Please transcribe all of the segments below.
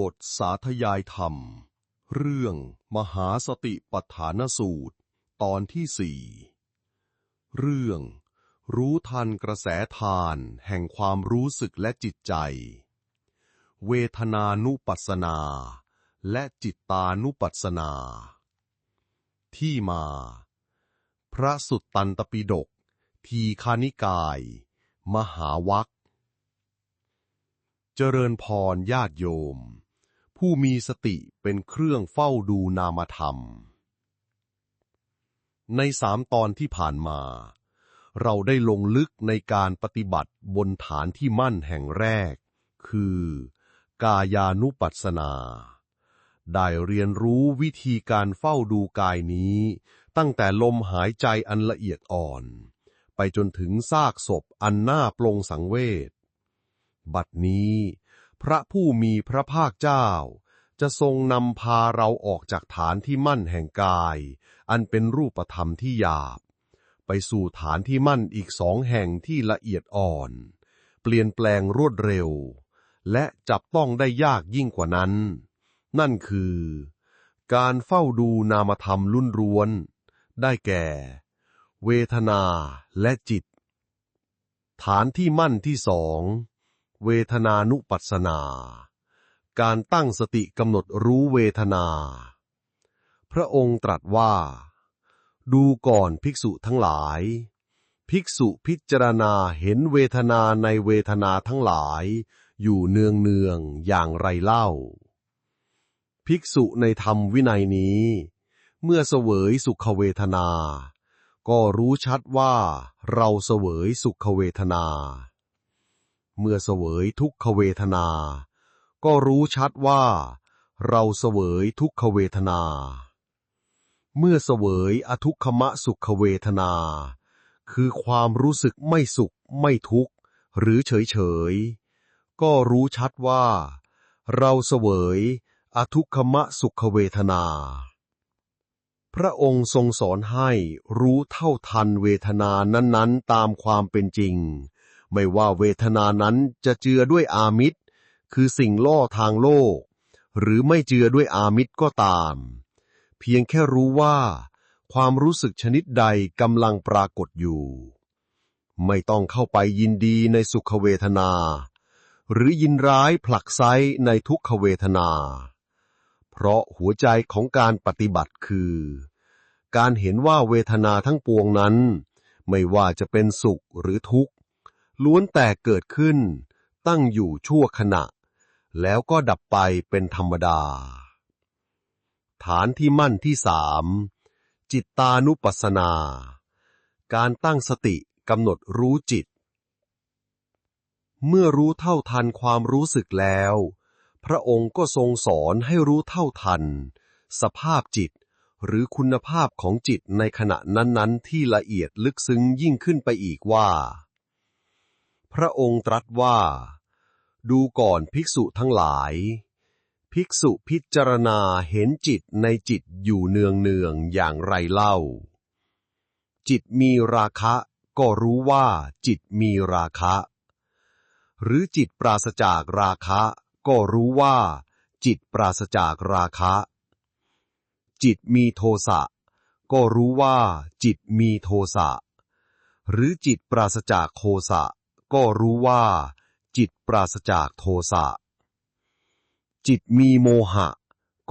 บทสาธยายธรรม เรื่องมหาสติปัฏฐานสูตร ตอนที่สี่เรื่อง รู้ทันกระแสทานแห่งความรู้สึกและจิตใจ เวทนานุปัสนา และจิตตานุปัสสนา ที่มา พระสุตตันตปิฎกทีคานิกาย มหาวัคเจริญพรญาติโยม ผู้มีสติเป็นเครื่องเฝ้าดูนามธรรม ในสามตอนที่ผ่านมา เราได้ลงลึกในการปฏิบัติบนฐานที่มั่นแห่งแรก คือ กายานุปัสสนา ได้เรียนรู้วิธีการเฝ้าดูกายนี้ ตั้งแต่ลมหายใจอันละเอียดอ่อน ไปจนถึงซากศพอันน่าปลงสังเวชบัดนี้ พระผู้มีพระภาคเจ้า จะทรงนำพาเราออกจากฐานที่มั่นแห่งกาย อันเป็นรูปธรรมที่หยาบ ไปสู่ฐานที่มั่นอีกสองแห่งที่ละเอียดอ่อน เปลี่ยนแปลงรวดเร็ว และจับต้องได้ยากยิ่งกว่านั้น นั่นคือ การเฝ้าดูนามธรรมลุ่นรวน ได้แก่ เวทนาและจิต ฐานที่มั่นที่สอง เวทนานุปัสสนา การตั้งสติกำหนดรู้เวทนา พระองค์ตรัสว่า ดูก่อนภิกษุทั้งหลาย ภิกษุพิจารณาเห็นเวทนาในเวทนาทั้งหลาย อยู่เนืองเนืองๆอย่างไรเล่า ภิกษุในธรรมวินัยนี้ เมื่อเสวยสุขเวทนา ก็รู้ชัดว่าเราเสวยสุขเวทนา เมื่อเสวยทุกขเวทนา ก็รู้ชัดว่า เราเสวยทุกขเวทนา เมื่อเสวยอทุกขมะสุขเวทนา คือความรู้สึกไม่สุขไม่ทุกข์ หรือเฉยเฉย ก็รู้ชัดว่า เราเสวยอทุกขมะสุขเวทนา พระองค์ทรงสอนให้รู้เท่าทันเวทนานั้น ๆ ตามความเป็นจริง ไม่ว่าเวทนานั้นจะเจือด้วยอามิตร คือสิ่งล่อทางโลก หรือไม่เจือด้วยอามิตรก็ตาม เพียงแค่รู้ว่า ความรู้สึกชนิดใดกำลังปรากฏอยู่ ไม่ต้องเข้าไปยินดีในสุขเวทนา หรือยินร้ายผลักไซในทุกขเวทนา เพราะหัวใจของการปฏิบัติคือ การเห็นว่าเวทนาทั้งปวงนั้น ไม่ว่าจะเป็นสุขหรือทุกข์ ล้วนแต่เกิดขึ้น ตั้งอยู่ชั่วขณะ แล้วก็ดับไปเป็นธรรมดา ฐานที่มั่นที่สามจิตตานุปัสสนา การตั้งสติกำหนดรู้จิต เมื่อรู้เท่าทันความรู้สึกแล้ว พระองค์ก็ทรงสอนให้รู้เท่าทัน สภาพจิตหรือคุณภาพของจิตในขณะนั้น ๆ ที่ละเอียดลึกซึ้งยิ่งขึ้นไปอีกว่า พระองค์ตรัสว่า ดูก่อนภิกษุทั้งหลาย ภิกษุพิจารณาเห็นจิตในจิตอยู่เนืองเนืองๆอย่างไรเล่า จิตมีราคะก็รู้ว่าจิตมีราคะ หรือจิตปราศจากราคะ ก็รู้ว่า จิตปราศจากราคะ จิตมีโทสะก็รู้ว่าจิตมีโทสะ หรือจิตปราศจากโทสะ ก็รู้ว่า จิตปราศจากโทสะ จิตมีโมหะ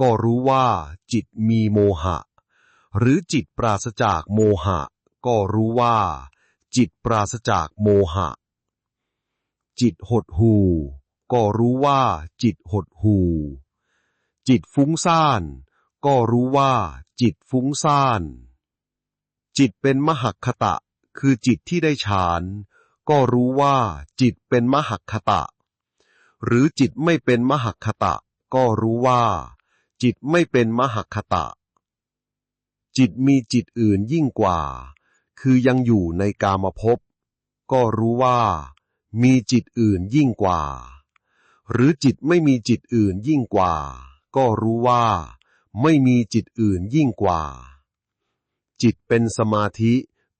ก็รู้ว่า จิตมีโมหะ หรือจิตปราศจากโมหะ ก็รู้ว่า จิตปราศจากโมหะ จิตหดหูก็รู้ว่า จิตหดหูจิตฟุ้งซ่าน ก็รู้ว่า จิตฟุ้งซ่าน จิตเป็นมหักคตะ คือจิตที่ได้ฌาน ก็รู้ว่าจิตเป็นมหักคตะ หรือจิตไม่เป็นมหักคตะ ก็รู้ว่า จิตไม่เป็นมหักคตะ จิตมีจิตอื่นยิ่งกว่า คือยังอยู่ในกามภพก็รู้ว่า มีจิตอื่นยิ่งกว่า หรือจิตไม่มีจิตอื่นยิ่งกว่า ก็รู้ว่า ไม่มีจิตอื่นยิ่งกว่า จิตเป็นสมาธิ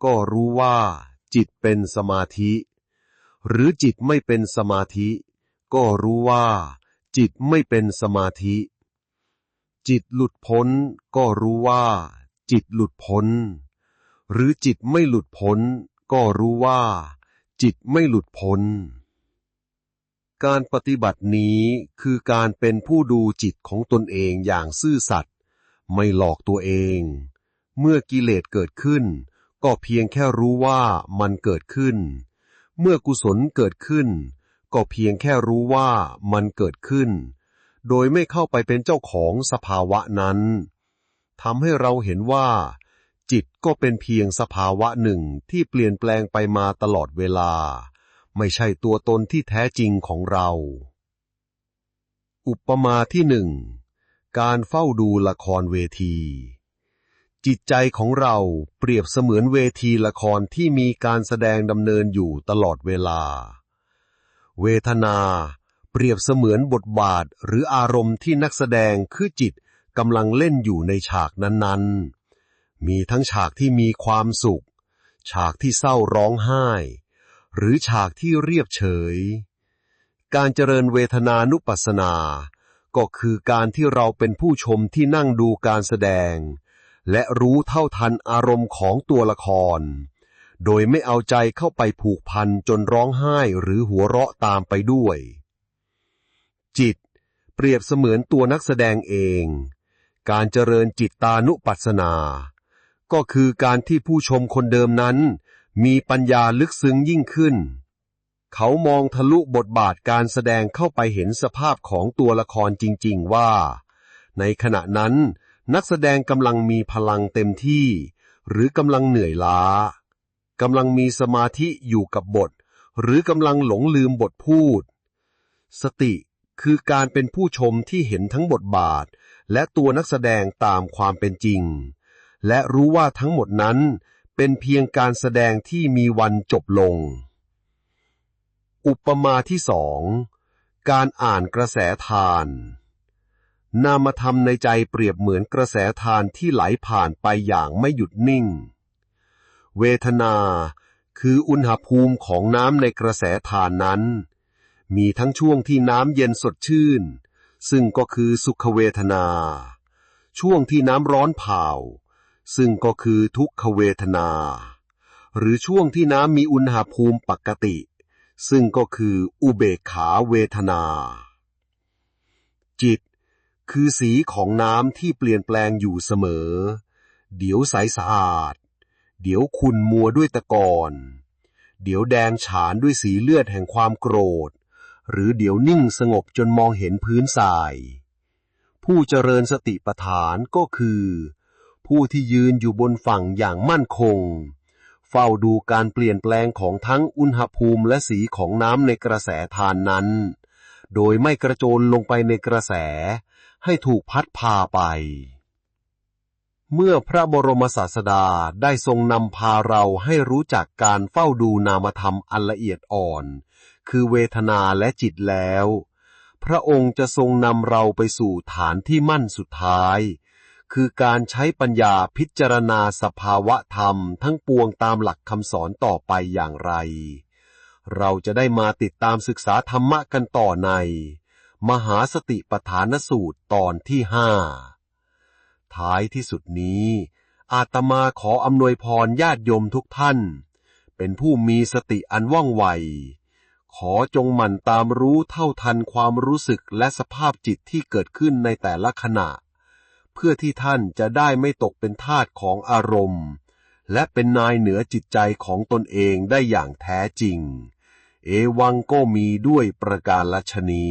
ก็รู้ว่า จิตเป็นสมาธิ หรือจิตไม่เป็นสมาธิ ก็รู้ว่า จิตไม่เป็นสมาธิ จิตหลุดพ้น ก็รู้ว่า จิตหลุดพ้น หรือจิตไม่หลุดพ้น ก็รู้ว่า จิตไม่หลุดพ้น การปฏิบัตินี้คือการเป็นผู้ดูจิตของตนเองอย่างซื่อสัตย์ไม่หลอกตัวเอง เมื่อกิเลสเกิดขึ้น ก็เพียงแค่รู้ว่ามันเกิดขึ้น เมื่อกุศลเกิดขึ้น ก็เพียงแค่รู้ว่ามันเกิดขึ้น โดยไม่เข้าไปเป็นเจ้าของสภาวะนั้นทำให้เราเห็นว่า จิตก็เป็นเพียงสภาวะหนึ่งที่เปลี่ยนแปลงไปมาตลอดเวลา ไม่ใช่ตัวตนที่แท้จริงของเรา อุปมาที่หนึ่ง การเฝ้าดูละครเวที จิตใจของเราเปรียบเสมือนเวทีละครที่มีการแสดงดำเนินอยู่ตลอดเวลา เวทนา เปรียบเสมือนบทบาทหรืออารมณ์ที่นักแสดงคือจิตกำลังเล่นอยู่ในฉากนั้นๆ มีทั้งฉากที่มีความสุข ฉากที่เศร้าร้องไห้ หรือฉากที่เรียบเฉย การเจริญเวทนานุปัสสนา ก็คือการที่เราเป็นผู้ชมที่นั่งดูการแสดง และรู้เท่าทันอารมณ์ของตัวละคร โดยไม่เอาใจเข้าไปผูกพันจนร้องไห้หรือหัวเราะตามไปด้วย จิต เปรียบเสมือนตัวนักแสดงเอง การเจริญจิตตานุปัสสนา ก็คือการที่ผู้ชมคนเดิมนั้น มีปัญญาลึกซึ้งยิ่งขึ้น เขามองทะลุบทบาทการแสดงเข้าไปเห็นสภาพของตัวละครจริง ๆ ว่า ในขณะนั้น นักแสดงกำลังมีพลังเต็มที่ หรือกำลังเหนื่อยล้ากำลังมีสมาธิอยู่กับบท หรือกำลังหลงลืมบทพูด สติคือการเป็นผู้ชมที่เห็นทั้งบทบาท และตัวนักแสดงตามความเป็นจริง และรู้ว่าทั้งหมดนั้นเป็นเพียงการแสดงที่มีวันจบลง อุปมาที่สอง การอ่านกระแสทาน นามธรรมในใจเปรียบเหมือนกระแสทานที่ไหลผ่านไปอย่างไม่หยุดนิ่ง เวทนาคืออุณหภูมิของน้ำในกระแสทานนั้น มีทั้งช่วงที่น้ำเย็นสดชื่น ซึ่งก็คือสุขเวทนา ช่วงที่น้ำร้อนเผาซึ่งก็คือทุกขเวทนา หรือช่วงที่น้ำมีอุณหภูมิปกติ ซึ่งก็คืออุเบกขาเวทนา จิต คือสีของน้ำที่เปลี่ยนแปลงอยู่เสมอ เดี๋ยวใสสะอาด เดี๋ยวขุ่นมัวด้วยตะกอน เดี๋ยวแดงฉานด้วยสีเลือดแห่งความโกรธ หรือเดี๋ยวนิ่งสงบจนมองเห็นพื้นทราย ผู้เจริญสติปัฏฐานก็คือ ผู้ที่ยืนอยู่บนฝั่งอย่างมั่นคง เฝ้าดูการเปลี่ยนแปลงของทั้งอุณหภูมิและสีของน้ำในกระแสทานนั้น โดยไม่กระโจนลงไปในกระแส ให้ถูกพัดพาไป เมื่อพระบรมศาสดาได้ทรงนำพาเราให้รู้จักการเฝ้าดูนามธรรมอันละเอียดอ่อน คือเวทนาและจิตแล้ว พระองค์จะทรงนำเราไปสู่ฐานที่มั่นสุดท้าย คือการใช้ปัญญาพิจารณาสภาวะธรรมทั้งปวงตามหลักคำสอนต่อไปอย่างไร เราจะได้มาติดตามศึกษาธรรมะกันต่อใน มหาสติปฐานสูตรตอนที่ห้า ท้ายที่สุดนี้ อาตมาขออำนวยพรญาติโยมทุกท่าน เป็นผู้มีสติอันว่องไว ขอจงหมั่นตามรู้เท่าทันความรู้สึกและสภาพจิตที่เกิดขึ้นในแต่ละขณะ เพื่อที่ท่านจะได้ไม่ตกเป็นทาสของอารมณ์ และเป็นนายเหนือจิตใจของตนเองได้อย่างแท้จริง เอวังก็มีด้วยประการลชนี